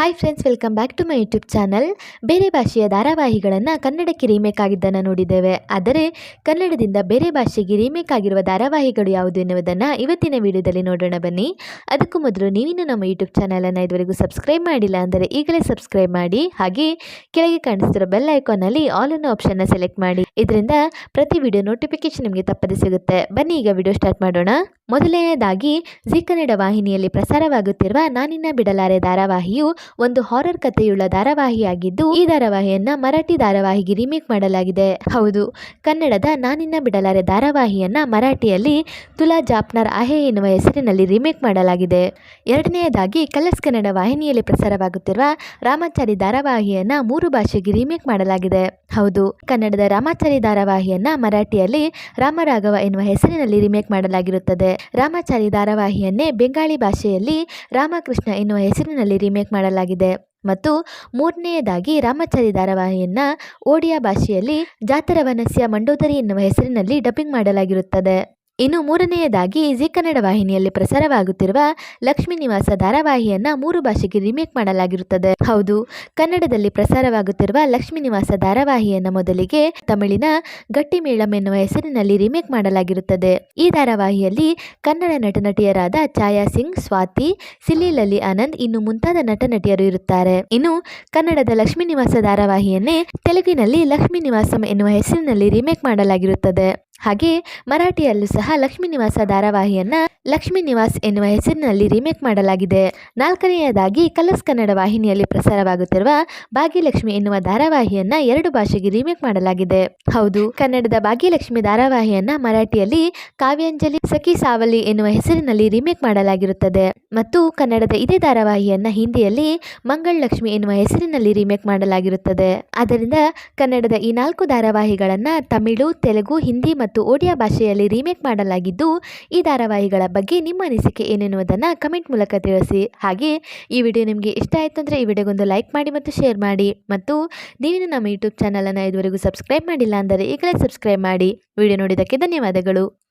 Hi friends welcome back to my YouTube channel ಬೇರೆ ಭಾಷೆಯ ಧಾರಾವಾಹಿಗಳನ್ನು ಕನ್ನಡಕ್ಕೆ ರೀಮೇಕ್ ಆಗಿದ್ದನ್ನು ನೋಡಿದ್ದೇವೆ. ಆದರೆ, ಕನ್ನಡದಿಂದ ಬೇರೆ ಭಾಷೆಗೆ ರೀಮೇಕ್ ಆಗಿರುವ ಧಾರಾವಾಹಿಗಳು ಯಾವುದು ಎನ್ನುವುದನ್ನು ಇವತ್ತಿನ ವಿಡಿಯೋದಲ್ಲಿ ನೋಡೋಣ ಬನ್ನಿ. ಅದಕ್ಕೂ ಮೊದಲು ನೀವಿನ್ನೂ ನಮ್ಮ ಯೂಟ್ಯೂಬ್ ಚಾನಲನ್ನು ಇದುವರೆಗೂ ಸಬ್ಸ್ಕ್ರೈಬ್ ಮಾಡಿಲ್ಲ ಅಂದರೆ ಈಗಲೇ ಸಬ್ಸ್ಕ್ರೈಬ್ ಮಾಡಿ. ಹಾಗೆ ಕೆಳಗೆ ಕಾಣಿಸ್ತಿರೋ ಬೆಲ್ ಐಕಾನಲ್ಲಿ ಆಲ್ ಅನ್ನೋ ಆಪ್ಷನ್ನ ಸೆಲೆಕ್ಟ್ ಮಾಡಿ. ಇದರಿಂದ ಪ್ರತಿ ವಿಡಿಯೋ ನೋಟಿಫಿಕೇಶನ್ ನಿಮಗೆ ತಪ್ಪದೆ ಸಿಗುತ್ತೆ. ಬನ್ನಿ, ಈಗ ವಿಡಿಯೋ ಸ್ಟಾರ್ಟ್ ಮಾಡೋಣ. ಮೊದಲನೆಯದಾಗಿ ಜಿ ಕನ್ನಡ ವಾಹಿನಿಯಲ್ಲಿ ಪ್ರಸಾರವಾಗುತ್ತಿರುವ ನಾನಿನ್ನ ಬಿಡಲಾರೆ ಧಾರಾವಾಹಿಯು ಒಂದು ಹಾರರ್ ಕಥೆಯುಳ್ಳ ಧಾರಾವಾಹಿಯಾಗಿದ್ದು, ಈ ಧಾರಾವಾಹಿಯನ್ನ ಮರಾಠಿ ಧಾರಾವಾಹಿಗೆ ರಿಮೇಕ್ ಮಾಡಲಾಗಿದೆ. ಹೌದು, ಕನ್ನಡದ ನಾನಿನ್ನ ಬಿಡಲಾರೆ ಧಾರಾವಾಹಿಯನ್ನ ಮರಾಠಿಯಲ್ಲಿ ತುಲಾ ಜಾಪ್ನರ್ ಆಹೆ ಎನ್ನುವ ಹೆಸರಿನಲ್ಲಿ ರಿಮೇಕ್ ಮಾಡಲಾಗಿದೆ. ಎರಡನೆಯದಾಗಿ, ಕಲರ್ಸ್ ಕನ್ನಡ ವಾಹಿನಿಯಲ್ಲಿ ಪ್ರಸಾರವಾಗುತ್ತಿರುವ ರಾಮಾಚಾರಿ ಧಾರಾವಾಹಿಯನ್ನ ಮೂರು ಭಾಷೆಗೆ ರಿಮೇಕ್ ಮಾಡಲಾಗಿದೆ. ಹೌದು, ಕನ್ನಡದ ರಾಮಾಚಾರಿ ಧಾರಾವಾಹಿಯನ್ನ ಮರಾಠಿಯಲ್ಲಿ ರಾಮರಾಘವ ಎನ್ನುವ ಹೆಸರಿನಲ್ಲಿ ರಿಮೇಕ್ ಮಾಡಲಾಗಿರುತ್ತದೆ. ರಾಮಾಚಾರಿ ಧಾರಾವಾಹಿಯನ್ನೇ ಬೆಂಗಾಳಿ ಭಾಷೆಯಲ್ಲಿ ರಾಮಕೃಷ್ಣ ಎನ್ನುವ ಹೆಸರಿನಲ್ಲಿ ರೀಮೇಕ್ ಮಾಡಲಾಗಿದೆ. ಮತ್ತು ಮೂರನೆಯದಾಗಿ ರಾಮಚಾರಿ ಧಾರಾವಾಹಿಯನ್ನು ಓಡಿಯಾ ಭಾಷೆಯಲ್ಲಿ ಜಾತರವನಸ್ಯ ಮಂಡೋದರಿ ಎನ್ನುವ ಹೆಸರಿನಲ್ಲಿ ಡಬ್ಬಿಂಗ್ ಮಾಡಲಾಗಿರುತ್ತದೆ. ಇನ್ನು ಮೂರನೆಯದಾಗಿ ಜಿ ಕನ್ನಡ ವಾಹಿನಿಯಲ್ಲಿ ಪ್ರಸಾರವಾಗುತ್ತಿರುವ ಲಕ್ಷ್ಮೀ ನಿವಾಸ ಧಾರಾವಾಹಿಯನ್ನ ಮೂರು ಭಾಷೆಗೆ ರೀಮೇಕ್ ಮಾಡಲಾಗಿರುತ್ತದೆ. ಹೌದು, ಕನ್ನಡದಲ್ಲಿ ಪ್ರಸಾರವಾಗುತ್ತಿರುವ ಲಕ್ಷ್ಮೀ ನಿವಾಸ ಧಾರಾವಾಹಿಯನ್ನ ಮೊದಲಿಗೆ ತಮಿಳಿನ ಗಟ್ಟಿಮೇಳಂ ಎನ್ನುವ ಹೆಸರಿನಲ್ಲಿ ರೀಮೇಕ್ ಮಾಡಲಾಗಿರುತ್ತದೆ. ಈ ಧಾರಾವಾಹಿಯಲ್ಲಿ ಕನ್ನಡ ನಟ ನಟಿಯರಾದ ಛಾಯಾ ಸಿಂಗ್, ಸ್ವಾತಿ, ಸಿಲ್ಲಿ ಲಲಿ ಆನಂದ್ ಇನ್ನು ಮುಂತಾದ ನಟ ನಟಿಯರು ಇರುತ್ತಾರೆ. ಇನ್ನು ಕನ್ನಡದ ಲಕ್ಷ್ಮೀ ನಿವಾಸ ಧಾರಾವಾಹಿಯನ್ನೇ ತೆಲುಗಿನಲ್ಲಿ ಲಕ್ಷ್ಮೀ ನಿವಾಸಂ ಎನ್ನುವ ಹೆಸರಿನಲ್ಲಿ ರೀಮೇಕ್ ಮಾಡಲಾಗಿರುತ್ತದೆ. ಹಾಗೆ ಮರಾಠಿಯಲ್ಲೂ ಸಹ ಲಕ್ಷ್ಮೀ ನಿವಾಸ ಧಾರಾವಾಹಿಯನ್ನ ಲಕ್ಷ್ಮೀ ನಿವಾಸ್ ಎನ್ನುವ ಹೆಸರಿನಲ್ಲಿ ರೀಮೇಕ್ ಮಾಡಲಾಗಿದೆ. ನಾಲ್ಕನೆಯದಾಗಿ ಕಲರ್ಸ್ ಕನ್ನಡ ವಾಹಿನಿಯಲ್ಲಿ ಪ್ರಸಾರವಾಗುತ್ತಿರುವ ಭಾಗ್ಯಲಕ್ಷ್ಮಿ ಎನ್ನುವ ಧಾರಾವಾಹಿಯನ್ನ ಎರಡು ಭಾಷೆಗೆ ರೀಮೇಕ್ ಮಾಡಲಾಗಿದೆ. ಹೌದು, ಕನ್ನಡದ ಭಾಗ್ಯಲಕ್ಷ್ಮಿ ಧಾರಾವಾಹಿಯನ್ನ ಮರಾಠಿಯಲ್ಲಿ ಕಾವ್ಯಾಂಜಲಿ, ಸಖಿ ಸಾವಲಿ ಎನ್ನುವ ಹೆಸರಿನಲ್ಲಿ ರೀಮೇಕ್ ಮಾಡಲಾಗಿರುತ್ತದೆ. ಮತ್ತು ಕನ್ನಡದ ಇದೇ ಧಾರಾವಾಹಿಯನ್ನ ಹಿಂದಿಯಲ್ಲಿ ಮಂಗಳ್ ಲಕ್ಷ್ಮಿ ಎನ್ನುವ ಹೆಸರಿನಲ್ಲಿ ರೀಮೇಕ್ ಮಾಡಲಾಗಿರುತ್ತದೆ. ಆದ್ದರಿಂದ ಕನ್ನಡದ ಈ ನಾಲ್ಕು ಧಾರಾವಾಹಿಗಳನ್ನ ತಮಿಳು, ತೆಲುಗು, ಹಿಂದಿ ಮತ್ತು ಓಡಿಯಾ ಭಾಷೆಯಲ್ಲಿ ರೀಮೇಕ್ ಮಾಡಲಾಗಿದ್ದು, ಈ ಧಾರಾವಾಹಿಗಳ ಬಗ್ಗೆ ನಿಮ್ಮ ಅನಿಸಿಕೆ ಏನೆನ್ನುವುದನ್ನು ಕಮೆಂಟ್ ಮೂಲಕ ತಿಳಿಸಿ. ಹಾಗೆ, ಈ ವಿಡಿಯೋ ನಿಮಗೆ ಇಷ್ಟ ಆಯಿತು ಅಂದರೆ ಈ ವಿಡಿಯೋಗೊಂದು ಲೈಕ್ ಮಾಡಿ ಮತ್ತು ಶೇರ್ ಮಾಡಿ. ಮತ್ತು ನೀವು ನಮ್ಮ ಯೂಟ್ಯೂಬ್ ಚಾನಲನ್ನು ಇದುವರೆಗೂ ಸಬ್ಸ್ಕ್ರೈಬ್ ಮಾಡಿಲ್ಲ ಅಂದರೆ ಈಗಲೇ ಸಬ್ಸ್ಕ್ರೈಬ್ ಮಾಡಿ. ವಿಡಿಯೋ ನೋಡಿದ್ದಕ್ಕೆ ಧನ್ಯವಾದಗಳು.